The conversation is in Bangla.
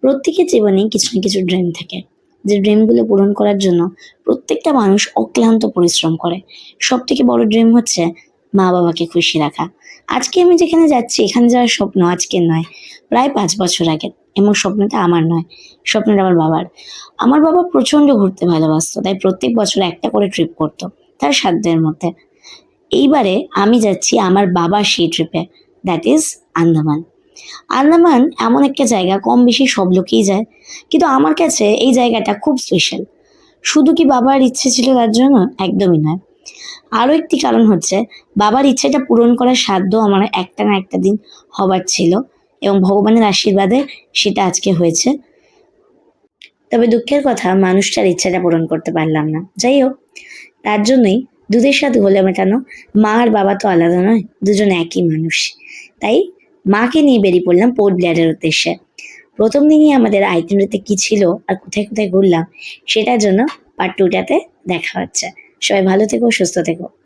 প্রত্যেকের জীবনেই কিছু না কিছু ড্রিম থাকে। যে ড্রিমগুলো পূরণ করার জন্য প্রত্যেকটা মানুষ অক্লান্ত পরিশ্রম করে। সব থেকে বড় ড্রিম হচ্ছে মা বাবাকে খুশি রাখা। আজকে আমি যেখানে যাচ্ছি, এখানে যাওয়ার স্বপ্ন আজকে নয়, প্রায় পাঁচ বছর আগে। এবং স্বপ্নটা আমার নয়, স্বপ্নটা আমার বাবার। আমার বাবা প্রচণ্ড ঘুরতে ভালোবাসতো, তাই প্রত্যেক বছর একটা করে ট্রিপ করতো, তার সাধ্যের মধ্যে। এইবারে আমি যাচ্ছি আমার বাবা সেই ট্রিপে দ্যাট ইজ আন্দামান। আন্দামান এমন একটা জায়গা কম বেশি সব লোকেই যায়। কিন্তু আমার কাছে এই জায়গাটা খুব স্পেশাল শুধু কি বাবার ইচ্ছে ছিল তার জন্য? একদমই নয়। আরও একটি কারণ হচ্ছে, বাবার ইচ্ছেটা পূরণ করার সাধ্য আমার একটা না একটা দিন হবার ছিল এবং ভগবানের আশীর্বাদে সেটা আজকে হয়েছে। তবে দুঃখের কথা, মানুষটার ইচ্ছাটা পূরণ করতে পারলাম না। যাই হোক, তার জন্যই দুধের সাথে হলে মেটানো মা আর বাবা তো আলাদা নয়, দুজন একই মানুষ। তাই মাকে নিয়ে বেরিয়ে পড়লাম পোর্ট ব্লেয়ারের উদ্দেশ্যে। প্রথম দিনই আমাদের আইটেমটাতে কি ছিল আর কোথায় কোথায় ঘুরলাম, সেটার জন্য পার্ট টুটাতে দেখা হচ্ছে। সবাই ভালো থেকো, সুস্থ থেকো।